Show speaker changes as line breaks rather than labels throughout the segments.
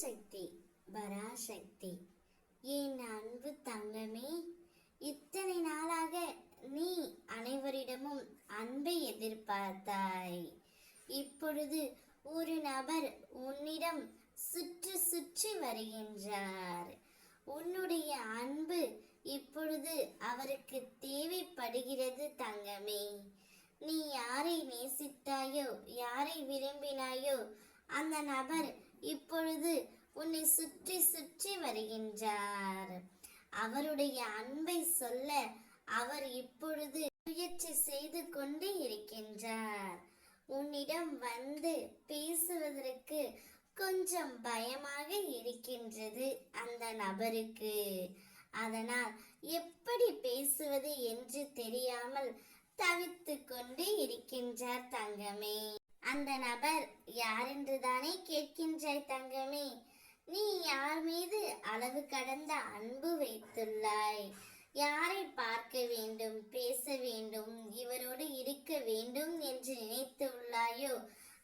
சக்தி பராசக்தி. என் அன்பு தங்கமே இத்தனை நாளாக நீ அனைவரிடமும் அன்பை எதிர்பார்த்தாய். இப்பொழுது ஒரு நபர் உன்னிடம் சுற்றி சுற்றி வருகின்றார். உன்னுடைய அன்பு இப்பொழுது அவருக்கு தேவைப்படுகிறது தங்கமே. நீ யாரை நேசித்தாயோ யாரை விரும்பினாயோ அந்த நபர் இப்பொழுது உன்னை சுற்றி சுற்றி வருகின்றார். அவருடைய அன்பை சொல்ல அவர் இப்பொழுது முயற்சி செய்து கொண்டு இருக்கின்றார். உன்னிடம் வந்து பேசுவதற்கு கொஞ்சம் பயமாக இருக்கின்றது அந்த நபருக்கு. அதனால் எப்படி பேசுவது என்று தெரியாமல் தவித்து கொண்டு இருக்கின்றார் தங்கமே. அந்த நபர் யாரென்று தானே கேட்கின்றாய் தங்கமே. நீ யார் மீது அளவு கடந்த அன்பு வைத்துள்ளாய்? யாரை பார்க்க வேண்டும் பேச வேண்டும் இவரோடு இருக்க வேண்டும் என்று நினைத்து உள்ளாயோ?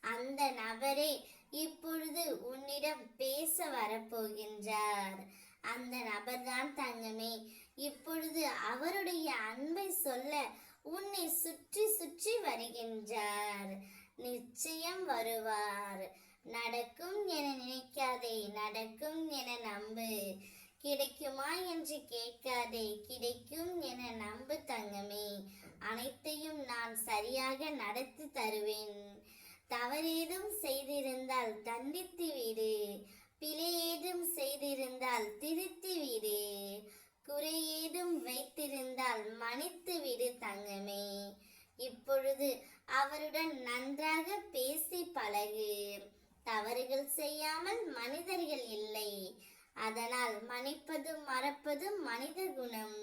அந்த நபரே இப்பொழுது உன்னிடம் பேச வரப்போகின்றார். அந்த நபர்தான் தங்கமே இப்பொழுது அவருடைய அன்பை சொல்ல உன்னை சுற்றி சுற்றி வருகின்றார். நிச்சயம் வருவார். நடக்கும் என நினைக்காதே நடக்கும் என நம்பு. கிடைக்குமா என்று கேட்காதே கிடைக்கும் என நம்பு தங்கமே. அனைத்தையும் நான் சரியாக நடத்தி தருவேன். தவறேதும் செய்திருந்தால் தண்டித்து விடு. பிழை ஏதும் செய்திருந்தால் திருத்தி விடு. குறையேதும் வைத்திருந்தால் மன்னித்து விடு தங்கமே. இப்பொழுது அவருடன் நன்றாக பேசி பழகு. தவறுகள் செய்யாமல் மனிதர்கள் இல்லை. அதனால் மன்னிப்பதும் மறப்பதும் மனித குணம்.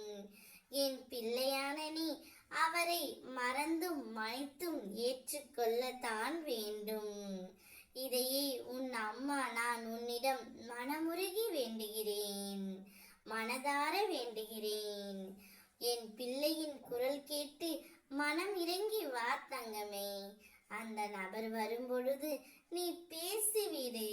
என் பிள்ளையான நீ அவரை மறந்தும் மன்னித்தும் ஏற்றுக்கொள்ளத்தான் வேண்டும். இதையே உன் அம்மா நான் உன்னிடம் மனமுருகி வேண்டுகிறேன். மனதார வேண்டுகிறேன். என் பிள்ளையின் குரல் கேட்டு மனம் இறங்கி வா தங்கமே. அந்த நபர் வரும்பொழுது நீ பேசிவிடு.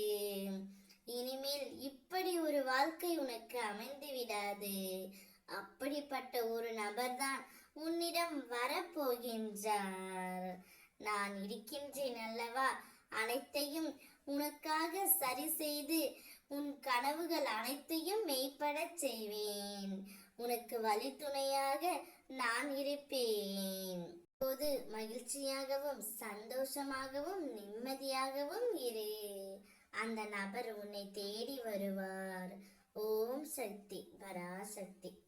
இனிமேல் இப்படி ஒரு வாழ்க்கை உனக்கு அமைந்து விடாது. அப்படிப்பட்ட ஒரு நபர்தான் உன்னிடம் வரப்போகின்றார். நான் இருக்கின்றேன் அல்லவா? அனைத்தையும் உனக்காக சரி செய்து உன் கனவுகள் அனைத்தையும் மெய்ப்படச் செய்வேன். உனக்கு வழித்துணையாக நான் இருப்பேன். போது மகிழ்ச்சியாகவும் சந்தோஷமாகவும் நிம்மதியாகவும் இரு. அந்த நபர் உன்னை தேடி வருவார். ஓம் சக்தி பராசக்தி